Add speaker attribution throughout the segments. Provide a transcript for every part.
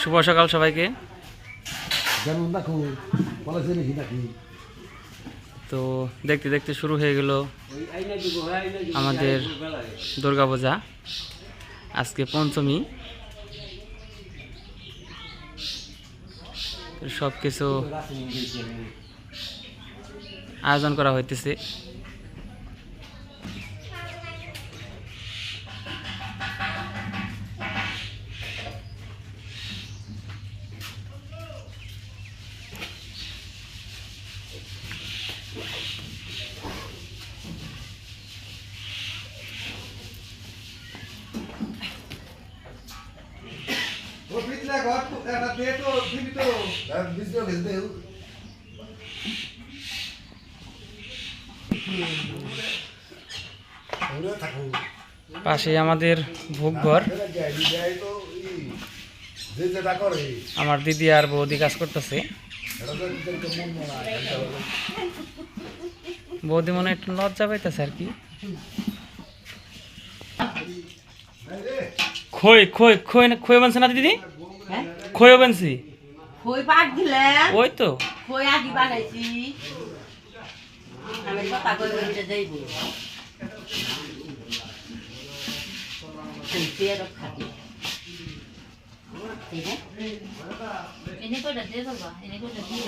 Speaker 1: শুভ সকাল সবাইকে। তো দেখতে দেখতে শুরু হয়ে গেল আমাদের দুর্গাপূজা আজকে পঞ্চমী। সব কিছু আয়োজন করা হইতেছে। পাশে আমাদের ভোগঘর। আমার দিদি আর বৌদি কাজ করতেছে। বৌদি মনে একটু লজ্জা পাইতেছে আর কি। খই খই খই না- খই বানছে না দিদি?
Speaker 2: হ্যাঁ?
Speaker 1: খইও বানছি?
Speaker 2: খই পাক দিলে?
Speaker 1: ওই তো?
Speaker 2: খই আদি বানাইছি। আমি কথা কই বলতে যাইব
Speaker 3: এনে কয়টা দিয়ে দেবা এনে কয়টা দিয়ে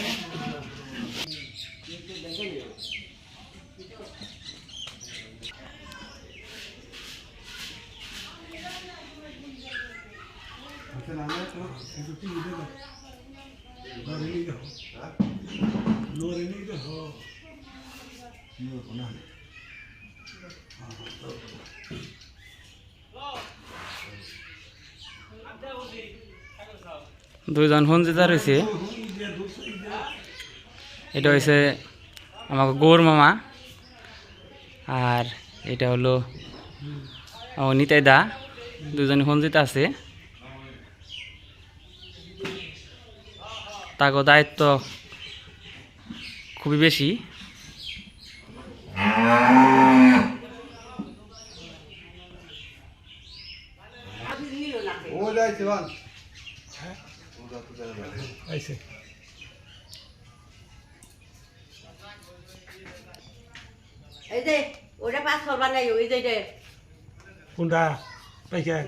Speaker 1: দুইজন সঞ্জিতা রয়েছে এটা হয়েছে আমাকে গৌর মামা আর এটা হলো আমার নিতাই দা। দুজন সঞ্জিতা আছে। তাকে দায়িত্ব খুবই বেশি।
Speaker 2: ওটা পাঁচ ফল বানাই ওই যে
Speaker 4: কোনটা?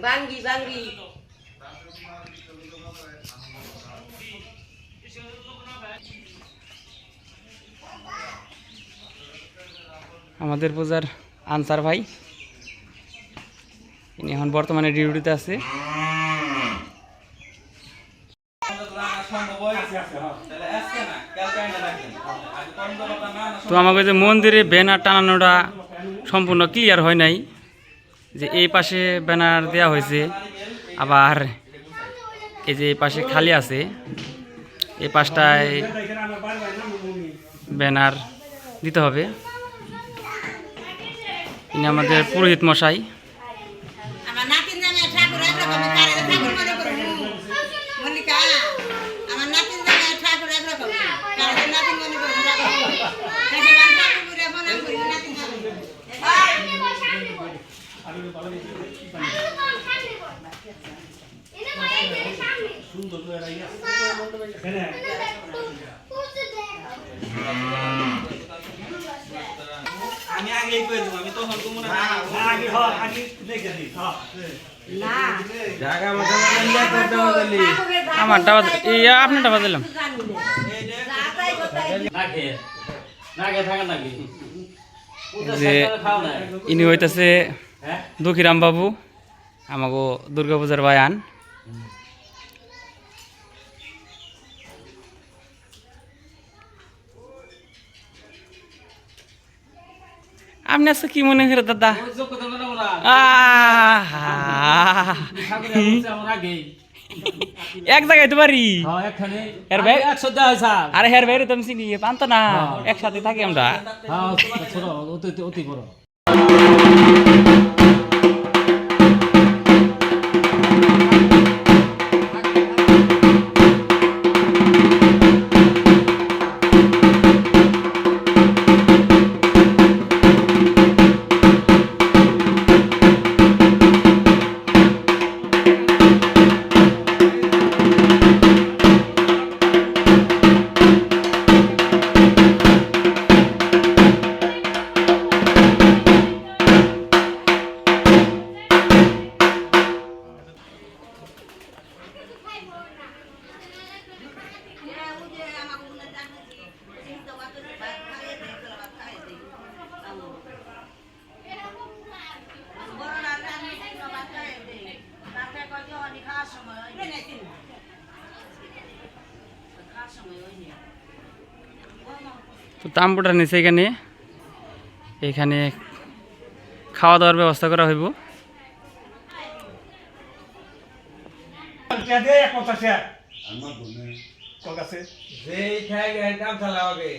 Speaker 2: বাঙ্গি বাঙ্গি।
Speaker 1: আমাদের পূজার আনসার ভাই। ইনি এখন বর্তমানে ডিউটিতে আছে। তো আমাকে যে মন্দিরে ব্যানার টানানোটা সম্পূর্ণ ক্লিয়ার হয় নাই, যে এই পাশে ব্যানার দেওয়া হয়েছে, আবার এই যে এই পাশে খালি আছে, এই পাশটায় ব্যানার দিতে হবে। ইনি আমাদের পুরোহিত মশাই।
Speaker 2: আমার
Speaker 5: আমি আগেই কই দেব আমি তখন তো মনে
Speaker 2: না
Speaker 5: জায়গা মতো বললে করতে বলি।
Speaker 1: আমারটা বাজ আপনারটা বাজালাম। যে ইনি হইতেছে দুঃখীরাম বাবু আমাকে দুর্গাপূজার বায়ান। আপনি আজকে কি মনে করে দাদা। এক জায়গায় তো পারি
Speaker 5: হ্যাঁ
Speaker 1: ভাই।
Speaker 5: একশো
Speaker 1: আরে হের বাইরে তুমি চিনি পান্ত না। একসাথে থাকি আমরা। তো তাম্বুটার নিচে এখানে। এখানে খাওয়া দাওয়ার ব্যবস্থা করা হইব।
Speaker 6: গেল কাম চালাওগে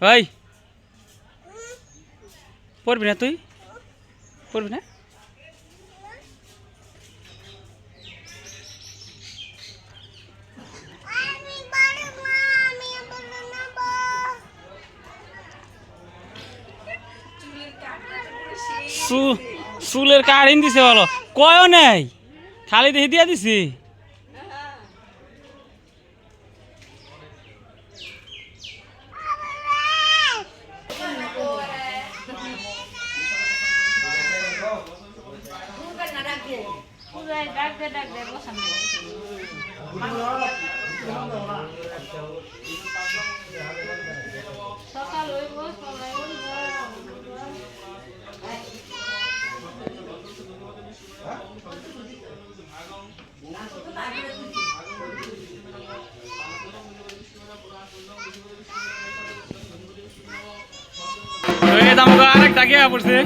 Speaker 1: ওই পড়বি না তুই? পড়বি না? চুলের কাহিন দিছে বলো। কয়ও নেই? খালি দেখি দিয়া দিছি। দামগো আরেকটা কে পড়ছে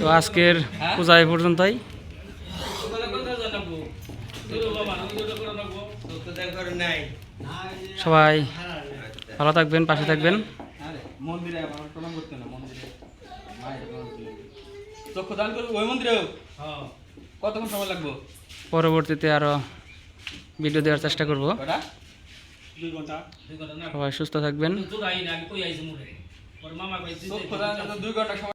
Speaker 1: তো আজকের পূজা এই পর্যন্তই। সবাই ভালো থাকবেন, পাশে থাকবেন। পরবর্তীতে আরও ভিডিও দেওয়ার চেষ্টা করব। সবাই সুস্থ থাকবেন।
Speaker 6: চক্ষু দান দুই ঘণ্টা